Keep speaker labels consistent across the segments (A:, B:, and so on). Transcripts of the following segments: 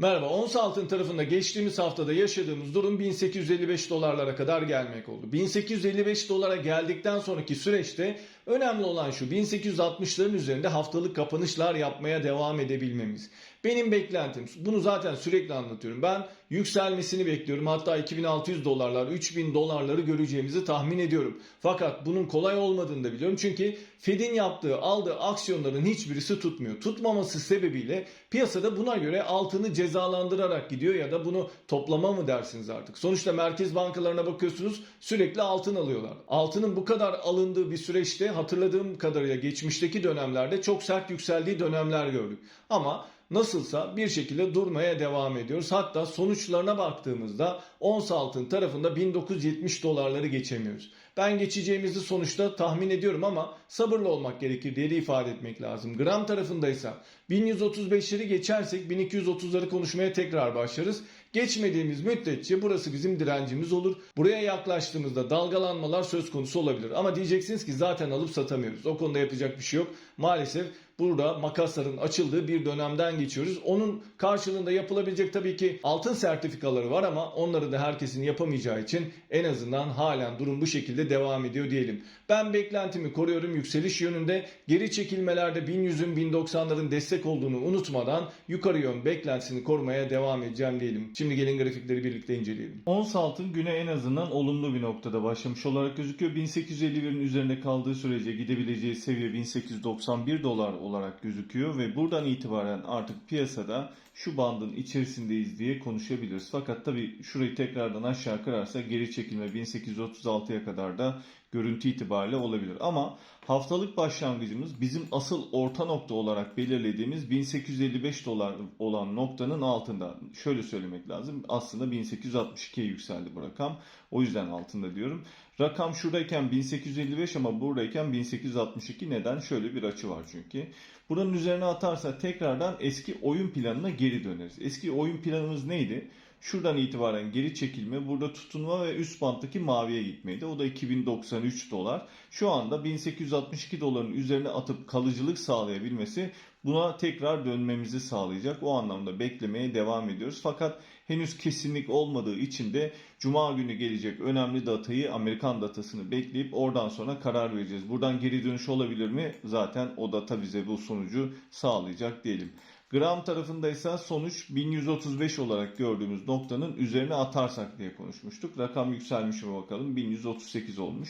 A: Merhaba, ons altın tarafında geçtiğimiz haftada yaşadığımız durum 1855 dolarlara kadar gelmek oldu. 1855 dolara geldikten sonraki süreçte önemli olan şu 1860'ların üzerinde haftalık kapanışlar yapmaya devam edebilmemiz. Benim beklentim, bunu zaten sürekli anlatıyorum. Ben yükselmesini bekliyorum. Hatta 2600 dolarlar, 3000 dolarları göreceğimizi tahmin ediyorum. Fakat bunun kolay olmadığını da biliyorum. Çünkü Fed'in yaptığı, aldığı aksiyonların hiçbirisi tutmuyor. Tutmaması sebebiyle piyasada buna göre altını cezalandırarak gidiyor ya da bunu toplama mı dersiniz artık. Sonuçta merkez bankalarına bakıyorsunuz sürekli altın alıyorlar. Altının bu kadar alındığı bir süreçte hatırladığım kadarıyla geçmişteki dönemlerde çok sert yükseldiği dönemler gördük. Ama nasılsa bir şekilde durmaya devam ediyoruz. Hatta sonuçlarına baktığımızda ons altın tarafında 1970 dolarları geçemiyoruz. Ben geçeceğimizi sonuçta tahmin ediyorum ama sabırlı olmak gerekir diye de ifade etmek lazım. Gram tarafındaysa 1135'leri geçersek 1230'ları konuşmaya tekrar başlarız. Geçmediğimiz müddetçe burası bizim direncimiz olur. Buraya yaklaştığımızda dalgalanmalar söz konusu olabilir. Ama diyeceksiniz ki zaten alıp satamıyoruz. O konuda yapacak bir şey yok. Maalesef burada makasların açıldığı bir dönemden geçiyoruz. Onun karşılığında yapılabilecek tabii ki altın sertifikaları var ama onları da herkesin yapamayacağı için en azından halen durum bu şekilde devam ediyor diyelim. Ben beklentimi koruyorum yükseliş yönünde. Geri çekilmelerde 1100'ün 1090'ların destek olduğunu unutmadan yukarı yön beklentisini korumaya devam edeceğim diyelim. Şimdi gelin grafikleri birlikte inceleyelim.
B: Ons altın güne en azından olumlu bir noktada başlamış olarak gözüküyor. 1851'in üzerinde kaldığı sürece gidebileceği seviye 1891 dolar olarak gözüküyor ve buradan itibaren artık piyasada şu bandın içerisindeyiz diye konuşabiliriz. Fakat tabi şurayı tekrardan aşağı kırarsa geri çekilme 1836'ya kadar da görüntü itibariyle olabilir. Ama haftalık başlangıcımız bizim asıl orta nokta olarak belirlediğimiz 1855 dolar olan noktanın altında. Şöyle söylemek lazım. Aslında 1862'ye yükseldi bu rakam. O yüzden altında diyorum. Rakam şuradayken 1855 ama buradayken 1862 neden? Şöyle bir açı var çünkü. Buranın üzerine atarsa tekrardan eski oyun planına geri döneriz. Eski oyun planımız neydi? Şuradan itibaren geri çekilme, burada tutunma ve üst banttaki maviye gitmeydi. O da 2093 dolar. Şu anda 1862 doların üzerine atıp kalıcılık sağlayabilmesi buna tekrar dönmemizi sağlayacak. O anlamda beklemeye devam ediyoruz. Fakat henüz kesinlik olmadığı için de Cuma günü gelecek önemli datayı Amerikan datasını bekleyip oradan sonra karar vereceğiz. Buradan geri dönüş olabilir mi? Zaten o data bize bu sonucu sağlayacak diyelim. Gram tarafındaysa sonuç 1135 olarak gördüğümüz noktanın üzerine atarsak diye konuşmuştuk. Rakam yükselmiş mi bakalım 1138 olmuş.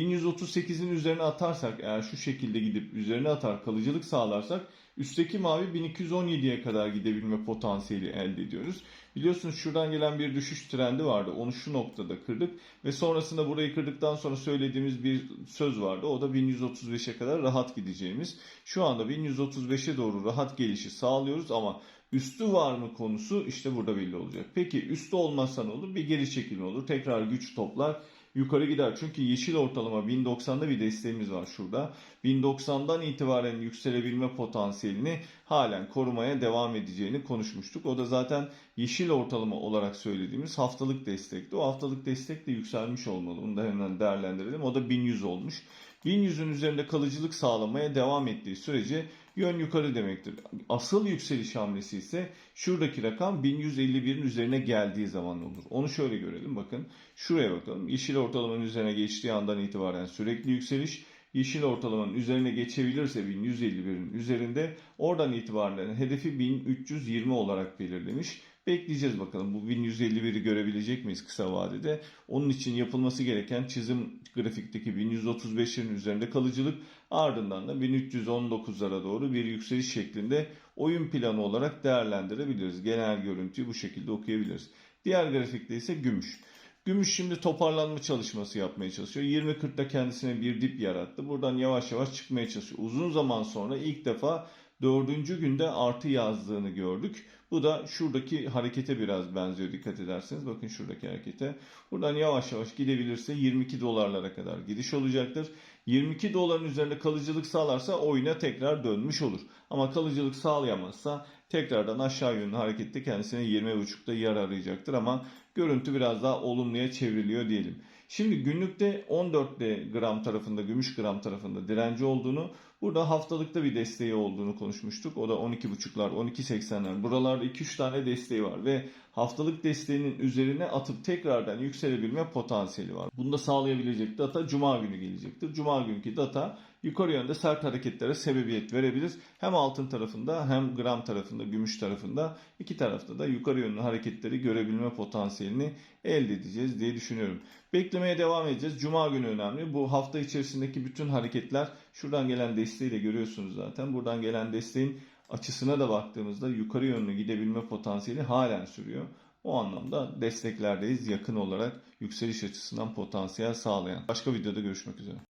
B: 1138'in üzerine atarsak eğer şu şekilde gidip üzerine atar kalıcılık sağlarsak üstteki mavi 1217'ye kadar gidebilme potansiyeli elde ediyoruz. Biliyorsunuz şuradan gelen bir düşüş trendi vardı. Onu şu noktada kırdık ve sonrasında burayı kırdıktan sonra söylediğimiz bir söz vardı. O da 1135'e kadar rahat gideceğimiz. Şu anda 1135'e doğru rahat gelişi sağlıyoruz ama üstü var mı konusu işte burada belli olacak. Peki üstü olmazsa ne olur? Bir geri çekilme olur. Tekrar güç toplar yukarı gider. Çünkü yeşil ortalama 1090'da bir desteğimiz var şurada. 1090'dan itibaren yükselebilme potansiyelini halen korumaya devam edeceğini konuşmuştuk. O da zaten yeşil ortalama olarak söylediğimiz haftalık destekti. O haftalık destek de yükselmiş olmalı. Onu da hemen değerlendirelim. O da 1100 olmuş. 1100'ün üzerinde kalıcılık sağlamaya devam ettiği sürece yön yukarı demektir. Asıl yükseliş hamlesi ise şuradaki rakam 1151'in üzerine geldiği zaman olur. Onu şöyle görelim bakın. Şuraya bakalım. Yeşil ortalamanın üzerine geçtiği andan itibaren sürekli yükseliş. Yeşil ortalamanın üzerine geçebilirse 1151'in üzerinde oradan itibaren hedefi 1320 olarak belirlemiş. Bekleyeceğiz bakalım bu 1151'i görebilecek miyiz kısa vadede. Onun için yapılması gereken çizim grafikteki 1135'lerin üzerinde kalıcılık ardından da 1319'lara doğru bir yükseliş şeklinde oyun planı olarak değerlendirebiliriz. Genel görüntüyü bu şekilde okuyabiliriz. Diğer grafikte ise gümüş. Gümüş şimdi toparlanma çalışması yapmaya çalışıyor. 20.40'da kendisine bir dip yarattı. Buradan yavaş yavaş çıkmaya çalışıyor. Uzun zaman sonra ilk defa dördüncü günde artı yazdığını gördük. Bu da şuradaki harekete biraz benziyor dikkat ederseniz. Bakın şuradaki harekete. Buradan yavaş yavaş gidebilirse 22 dolarlara kadar gidiş olacaktır. 22 doların üzerinde kalıcılık sağlarsa oyuna tekrar dönmüş olur. Ama kalıcılık sağlayamazsa tekrardan aşağı yönlü harekette kendisine 20.5'da yer arayacaktır ama görüntü biraz daha olumluya çevriliyor diyelim. Şimdi günlükte 14'te gram tarafında, gümüş gram tarafında direnci olduğunu, Burada haftalıkta bir desteği olduğunu konuşmuştuk. O da 12.5'lar, 12.80'ler. Buralarda 2-3 tane desteği var ve haftalık desteğinin üzerine atıp tekrardan yükselebilme potansiyeli var. Bunu da sağlayabilecek data Cuma günü gelecektir. Cuma günkü data yukarı yönde sert hareketlere sebebiyet verebilir. Hem altın tarafında hem gram tarafında, gümüş tarafında iki tarafta da yukarı yönlü hareketleri görebilme potansiyelini elde edeceğiz diye düşünüyorum. Beklemeye devam edeceğiz. Cuma günü önemli. Bu hafta içerisindeki bütün hareketler şuradan gelen desteği de görüyorsunuz zaten. Buradan gelen desteğin açısına da baktığımızda yukarı yönlü gidebilme potansiyeli halen sürüyor. O anlamda desteklerdeyiz yakın olarak yükseliş açısından potansiyel sağlayan. Başka videoda görüşmek üzere.